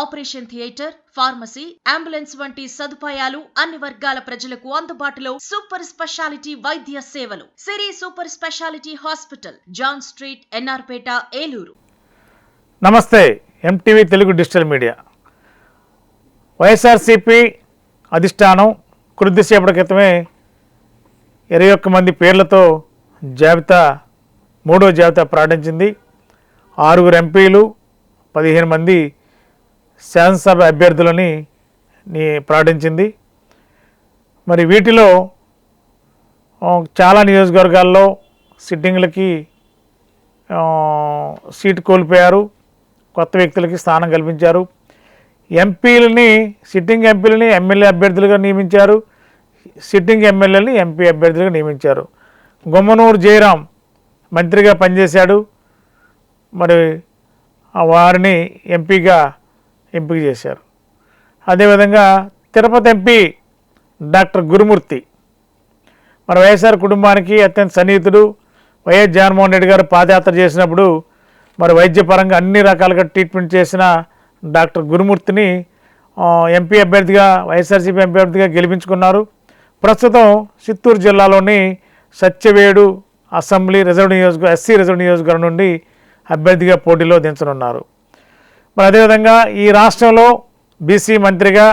operation theatre pharmacy ambulance వంటి సదుపాయాలు అన్ని వర్గాల ప్రజలకు అందుబాటులో సూపర్ స్పెషాలిటీ వైద్య సేవలు. Siri super speciality hospital John street NRPeta Eluru. నమస్తే MTV Telugu digital media. YSRCP అధిష్టానం కొద్దిసేపటి క్రితమే ఇరవై ఒక్క మంది పేర్లతో జాబితా మూడో జాబితా ప్రకటించింది ఆరుగురు ఎంపీలు పదిహేను మంది శాసనసభ అభ్యర్థులని నీ ప్రకటించింది మరి వీటిలో చాలా నియోజకవర్గాల్లో సిట్టింగ్లకి సీట్ సీటు కోల్పోయారు. కొత్త వ్యక్తులకి స్థానం కల్పించారు. ఎంపీలని సిట్టింగ్ ఎంపీలని ఎమ్మెల్యే అభ్యర్థులుగా నియమించారు. సిట్టింగ్ ఎమ్మెల్యేలని ఎంపీ అభ్యర్థులుగా నియమించారు. గుమ్మనూరు జయరాం మంత్రిగా పనిచేశాడు. మరి ఆ వారిని ఎంపీగా ఎంపిక చేశారు. అదేవిధంగా తిరుపతి ఎంపీ డాక్టర్ గురుమూర్తి. మన వైఎస్ఆర్ కుటుంబానికి అత్యంత సన్నిహితుడు వైఎస్ జగన్మోహన్ రెడ్డి గారు పాదయాత్ర చేసినప్పుడు మరి వైద్యపరంగా అన్ని రకాలుగా ట్రీట్మెంట్ చేసిన డాక్టర్ గురుమూర్తిని ఎంపీ అభ్యర్థిగా వైఎస్ఆర్సీపీ ఎంపీ అభ్యర్థిగా గెలిపించుకున్నారు. ప్రస్తుతం చిత్తూరు జిల్లాలోని సత్యవేడు అసెంబ్లీ రిజర్వ్ నియోజక ఎస్సీ రిజర్వ్ నియోజకవర్గం నుండి అభ్యర్థిగా పోటీలో దించనున్నారు. మరి అదేవిధంగా ఈ రాష్ట్రంలో బీసీ మంత్రిగా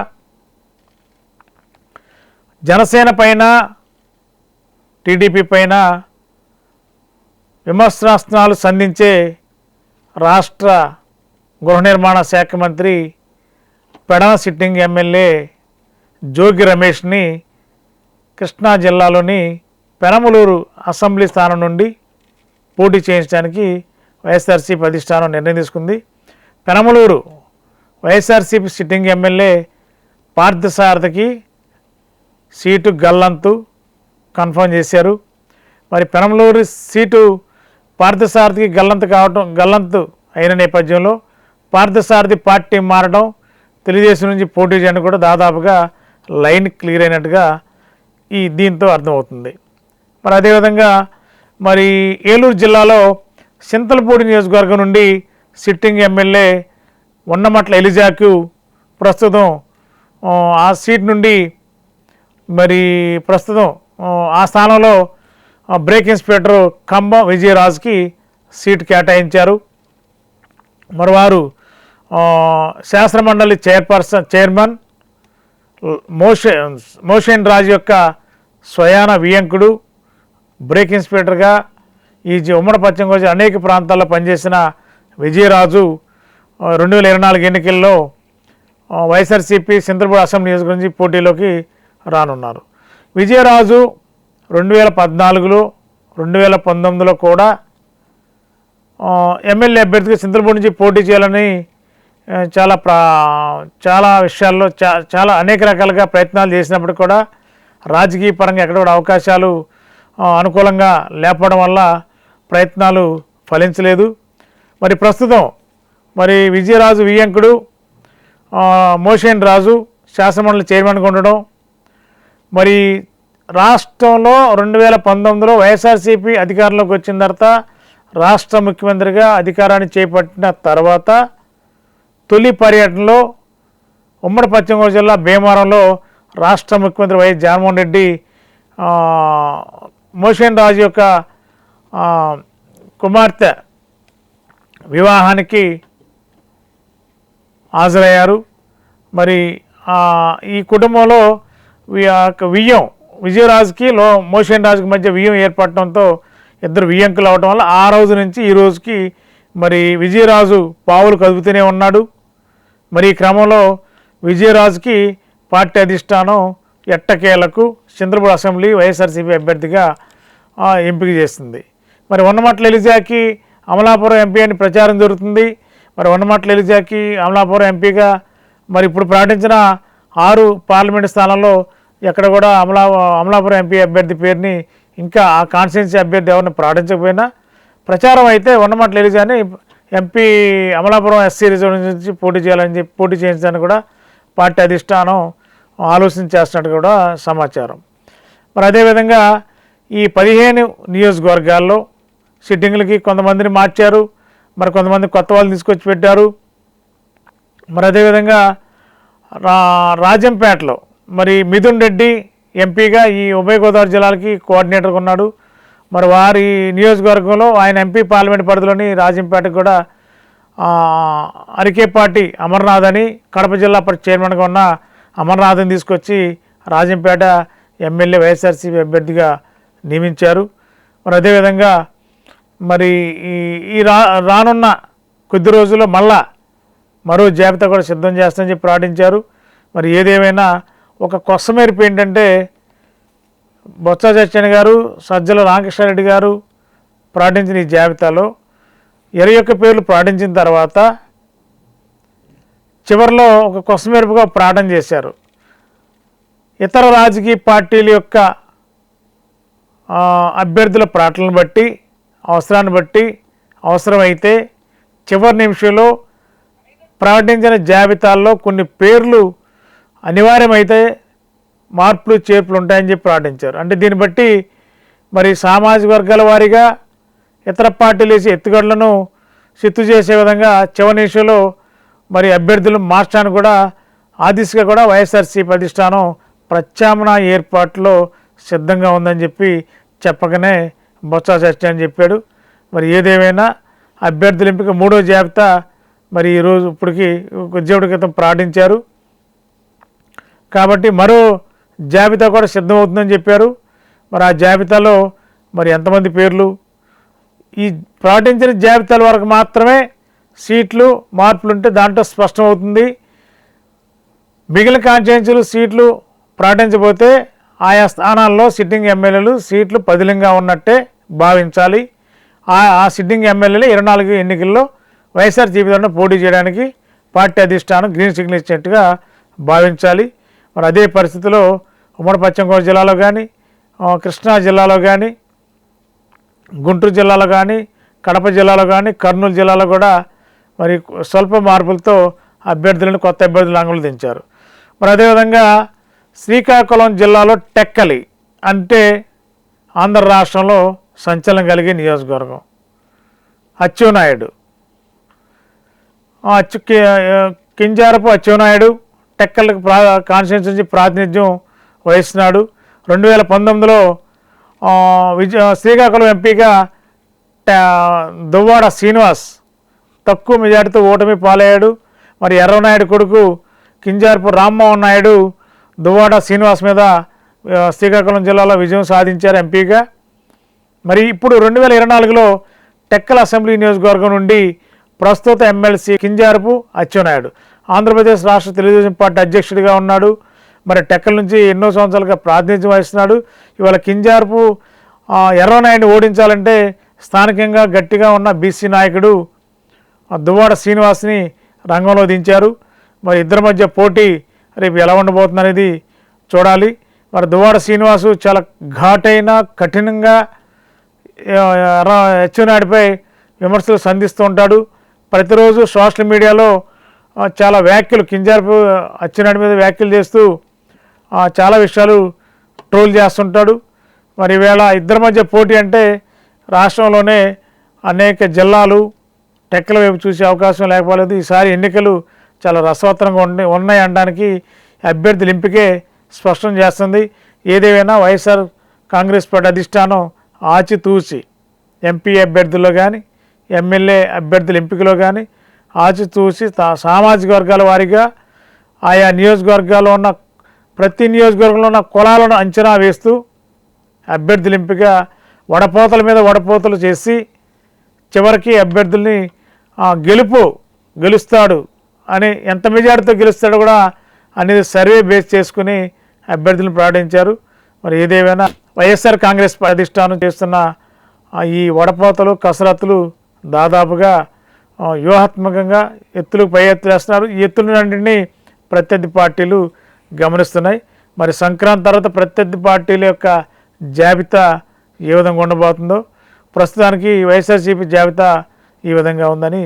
జనసేన పైన టీడీపీ పైన విమర్శనాస్త్రాలు సంధించే రాష్ట్ర గృహ నిర్మాణ శాఖ మంత్రి పెడన సిట్టింగ్ ఎమ్మెల్యే జోగి రమేష్ని కృష్ణా జిల్లాలోని పెనమలూరు అసెంబ్లీ స్థానం నుండి పోటీ చేయించడానికి వైఎస్ఆర్సీ అధిష్టానం నిర్ణయం తీసుకుంది. పెనమలూరు వైఎస్ఆర్సీపీ సిట్టింగ్ ఎమ్మెల్యే పార్థసారథికి సీటు గల్లంతు కన్ఫర్మ్ చేశారు. మరి పెనమలూరు సీటు పార్థసారథికి గల్లంతు కావటం గల్లంతు అయిన నేపథ్యంలో పార్థసారథి పార్టీ మారడం తెలుగుదేశం నుంచి పోటీ చేయడం కూడా దాదాపుగా లైన్ క్లియర్ అయినట్టుగా ఈ దీంతో అర్థమవుతుంది. మరి అదేవిధంగా మరి ఏలూరు జిల్లాలో సింతలపూడి నియోజకవర్గం నుండి సిట్టింగ్ ఎమ్మెల్యే ఉన్నమట్ల ఎలిజాకు ప్రస్తుతం ఆ, సీట్ నుండి మరి ప్రస్తుతం ఆ, స్థానంలో బ్రేక్ ఇన్స్పెక్టర్ కంబం విజయరాజుకి సీట్ కేటాయించారు. మరి వారు శాస్త్రమండలి చైర్పర్సన్ చైర్మన్ మోషే మోషన్ రాజు యొక్క స్వయాన వియంకుడు బ్రేక్ ఇన్స్పెక్టర్గా ఈ ఉమ్మడి పశ్చిమ గోదావరి అనేక ప్రాంతాల్లో పనిచేసిన విజయరాజు రెండు వేల ఇరవై నాలుగు ఎన్నికల్లో వైఎస్ఆర్సీపీ సింతలపూడి అసెంబ్లీ నియోజకవర్గం నుంచి పోటీలోకి రానున్నారు. విజయరాజు రెండు వేల పద్నాలుగులో రెండు వేల పంతొమ్మిదిలో కూడా ఎమ్మెల్యే అభ్యర్థిగా సింతలపూడి నుంచి పోటీ చేయాలని చాలా ప్రా చాలా విషయాల్లో చాలా అనేక రకాలుగా ప్రయత్నాలు చేసినప్పుడు కూడా రాజకీయ పరంగా ఎక్కడ కూడా అవకాశాలు అనుకూలంగా లేకపోవడం వల్ల ప్రయత్నాలు ఫలించలేదు. మరి ప్రస్తుతం మరి విజయరాజు వియంకుడు మోషన్ రాజు శాసనమండలి చైర్మన్గా ఉండడం. మరి రాష్ట్రంలో రెండు వేల పంతొమ్మిదిలో వైఎస్ఆర్సీపీ అధికారంలోకి వచ్చిన తర్వాత రాష్ట్ర ముఖ్యమంత్రిగా అధికారాన్ని చేపట్టిన తర్వాత తొలి పర్యటనలో ఉమ్మడి పశ్చిమ గోదావరి జిల్లా భీమవరంలో రాష్ట్ర ముఖ్యమంత్రి వైఎస్ జగన్మోహన్ రెడ్డి మోషన్ రాజు యొక్క కుమార్తె వివాహానికి హాజరయ్యారు. మరి ఈ కుటుంబంలో వియ్యం విజయరాజుకి లో మోషన్ రాజుకి మధ్య వియ్యం ఏర్పడటంతో ఇద్దరు వియ్యంకులు అవటం వల్ల ఆ రోజు నుంచి ఈ రోజుకి మరి విజయరాజు పావులు కదుపుతూనే ఉన్నాడు. మరి ఈ క్రమంలో విజయరాజుకి పార్టీ అధిష్టానం ఎట్టకేలకు చంద్రపూర్ అసెంబ్లీ వైఎస్ఆర్సీపీ అభ్యర్థిగా ఎంపిక చేస్తుంది మరి ఉన్నమట్ల ఎలిజాకి అమలాపురం ఎంపీ అని ప్రచారం జరుగుతుంది. మరి ఉన్నమట్ల ఎలిజాకి అమలాపురం ఎంపీగా మరి ఇప్పుడు ప్రకటించిన ఆరు పార్లమెంట్ స్థానాల్లో ఎక్కడ కూడా అమలా అమలాపురం ఎంపీ అభ్యర్థి పేరుని ఇంకా ఆ కాన్స్టిట్యున్సీ అభ్యర్థి ఎవరిని ప్రకటించకపోయినా ప్రచారం అయితే ఉన్నమట్ల ఎలిజాని ఎంపీ అమలాపురం ఎస్సీ రిజర్వ్ నుంచి పోటీ చేయాలని చెప్పి పోటీ చేయించడానికి కూడా పార్టీ అధిష్టానం ఆలోచన చేస్తున్నట్టు కూడా సమాచారం. మరి అదేవిధంగా ఈ పదిహేను నియోజకవర్గాల్లో సిట్టింగ్లకి కొంతమందిని మార్చారు మరి కొంతమంది కొత్త వాళ్ళు తీసుకొచ్చి పెట్టారు. మరి అదేవిధంగా రా రాజంపేటలో మరి మిథున్ రెడ్డి ఎంపీగా ఈ ఉభయ గోదావరి జిల్లాలకి కోఆర్డినేటర్గా ఉన్నాడు. మరి వారి నియోజకవర్గంలో ఆయన ఎంపీ పార్లమెంట్ పరిధిలోని రాజంపేటకు కూడా అరికేపాటి అమర్నాథ్ అని కడప జిల్లా చైర్మన్గా ఉన్న అమర్నాథ్ని తీసుకొచ్చి రాజంపేట ఎమ్మెల్యే వైఎస్ఆర్సీపీ అభ్యర్థిగా నియమించారు. మరి అదేవిధంగా మరి ఈ ఈ రా రానున్న కొద్ది రోజుల్లో మళ్ళా మరో జాబితా కూడా సిద్ధం చేస్తామని చెప్పి ప్రకటించారు మరి ఏదేమైనా ఒక కొత్త మేరపు ఏంటంటే బొత్స సత్యనారాయణ గారు సజ్జల రామకృష్ణారెడ్డి గారు ప్రకటించిన ఈ జాబితాలో ఇరవై ఒక్క పేర్లు ప్రకటించిన తర్వాత చివరిలో ఒక కొత్త మేరపుగా ప్రకటన చేశారు. ఇతర రాజకీయ పార్టీల యొక్క అభ్యర్థుల ప్రకటనలు బట్టి అవసరాన్ని బట్టి అవసరమైతే చివరి నిమిషంలో ప్రకటించిన జాబితాల్లో కొన్ని పేర్లు అనివార్యమైతే మార్పులు చేర్పులు ఉంటాయని చెప్పి ప్రకటించారు. అంటే దీన్ని బట్టి మరి సామాజిక వర్గాల వారీగా ఇతర పార్టీలు వేసి ఎత్తుగడలను సిత్తు చేసే విధంగా చివరి నిమిషంలో మరి అభ్యర్థులు మార్చడానికి కూడా ఆ దిశగా కూడా వైఎస్ఆర్సీపీ అధిష్టానం ప్రత్యామ్నాయ ఏర్పాట్లో సిద్ధంగా ఉందని చెప్పి చెప్పకనే బొత్స సత్యాన్ని చెప్పాడు. మరి ఏదేమైనా అభ్యర్థుల ఎంపిక మూడో జాబితా మరి ఈరోజు ఇప్పటికి ఉద్యోగుడి క్రితం ప్రకటించారు కాబట్టి మరో జాబితా కూడా సిద్ధమవుతుందని చెప్పారు. మరి ఆ జాబితాలో మరి ఎంతమంది పేర్లు? ఈ ప్రకటించిన జాబితాల వరకు మాత్రమే సీట్లు మార్పులు ఉంటే దాంట్లో స్పష్టమవుతుంది. మిగిలిన కాన్స్టిట్యున్సీలు సీట్లు ప్రకటించబోతే ఆయా స్థానాల్లో సిట్టింగ్ ఎమ్మెల్యేలు సీట్లు పదిలంగా ఉన్నట్టే భావించాలి. ఆ ఆ సిట్టింగ్ ఎమ్మెల్యేలు ఇరవై నాలుగు ఎన్నికల్లో వైఎస్ఆర్ జీవితంలో పోటీ చేయడానికి పార్టీ అధిష్టానం గ్రీన్ సిగ్నల్ ఇచ్చినట్టుగా భావించాలి. మరి అదే పరిస్థితిలో ఉమ్మడి పశ్చిమ గోదావరి జిల్లాలో కానీ కృష్ణా జిల్లాలో కానీ గుంటూరు జిల్లాలో కానీ కడప జిల్లాలో కానీ కర్నూలు జిల్లాలో కూడా మరి స్వల్ప మార్పులతో అభ్యర్థులను కొత్త అభ్యర్థులు అంగులు దించారు మరి అదేవిధంగా శ్రీకాకుళం జిల్లాలో టెక్కలి అంటే ఆంధ్ర రాష్ట్రంలో సంచలనం కలిగే నియోజకవర్గం. అచ్చెన్నాయుడు. అచ్చు కింజారపు అచ్చెన్నాయుడు టెక్కలకు ప్రా కాన్స్టిట్యూన్సీ ప్రాతినిధ్యం వహిస్తున్నాడు. రెండు వేల పంతొమ్మిదిలో విజయ శ్రీకాకుళం ఎంపీగా దువ్వాడ శ్రీనివాస్ తక్కువ మెజార్టీతో ఓటమి పాలయ్యాడు. మరి ఎర్రనాయుడు కొడుకు కింజార్పు రామ్మోహన్ నాయుడు దువ్వాడ శ్రీనివాస్ మీద శ్రీకాకుళం జిల్లాలో విజయం సాధించారు ఎంపీగా. మరి ఇప్పుడు రెండు వేల ఇరవై నాలుగులో టెక్కల అసెంబ్లీ నియోజకవర్గం నుండి ప్రస్తుత ఎమ్మెల్సీ కింజారపు అచ్చెన్నాయుడు. ఆంధ్రప్రదేశ్ రాష్ట్ర తెలుగుదేశం పార్టీ అధ్యక్షుడిగా ఉన్నాడు. మరి టెక్కల నుంచి ఎన్నో సంవత్సరాలుగా ప్రాతినిధ్యం వహిస్తున్నాడు. ఇవాళ కింజారపు ఎర్రనాయుడిని ఓడించాలంటే స్థానికంగా గట్టిగా ఉన్న బీసీ నాయకుడు ఆ దువ్వాడ శ్రీనివాస్ని రంగంలో దించారు. మరి ఇద్దరి మధ్య పోటీ రేపు ఎలా ఉండబోతుంది అనేది చూడాలి. మరి దువాడ శ్రీనివాసు చాలా ఘాటైన కఠినంగా హెచ్చునాడిపై విమర్శలు సంధిస్తూ ఉంటాడు. ప్రతిరోజు సోషల్ మీడియాలో చాలా వ్యాఖ్యలు కింజార్పు అచ్చెన్నాయుడి మీద వ్యాఖ్యలు చేస్తూ చాలా విషయాలు ట్రోల్ చేస్తుంటాడు. మరి ఈవేళ ఇద్దరి మధ్య పోటీ అంటే రాష్ట్రంలోనే అనేక జిల్లాలు టెక్కల వైపు చూసే అవకాశం లేకపోలేదు. ఈసారి ఎన్నికలు చాలా రసవత్తరంగా ఉండి ఉన్నాయి అనడానికి అభ్యర్థుల ఎంపికే స్పష్టం చేస్తుంది. ఏదేమైనా వైఎస్ఆర్ కాంగ్రెస్ పార్టీ అధిష్టానం ఆచితూచి ఎంపీ అభ్యర్థుల్లో కానీ ఎమ్మెల్యే అభ్యర్థుల ఎంపికలో కానీ ఆచితూచి తా- సామాజిక వర్గాల వారీగా ఆయా నియోజకవర్గాల్లో ఉన్న ప్రతి నియోజకవర్గంలో ఉన్న కులాలను అంచనా వేస్తూ అభ్యర్థుల ఎంపిక వడపోతల మీద వడపోతలు చేసి చివరికి అభ్యర్థుల్ని ఆ, గెలుపు గెలుస్తాడు అని ఎంత మెజార్టీతో గెలుస్తాడో కూడా అనేది సర్వే బేస్ చేసుకుని అభ్యర్థులను ప్రకటించారు. మరి ఏదేమైనా వైఎస్ఆర్ కాంగ్రెస్ అధిష్టానం చేస్తున్న ఈ వడపోతలు కసరత్తులు దాదాపుగా వ్యూహాత్మకంగా ఎత్తులకు పై ఎత్తులు వేస్తున్నారు. ఈ ఎత్తులన్నింటినీ ప్రత్యర్థి పార్టీలు గమనిస్తున్నాయి. మరి సంక్రాంతి తర్వాత ప్రత్యర్థి పార్టీల యొక్క జాబితా ఏ విధంగా ఉండబోతుందో ప్రస్తుతానికి వైఎస్ఆర్సీపీ జాబితా ఈ విధంగా ఉందని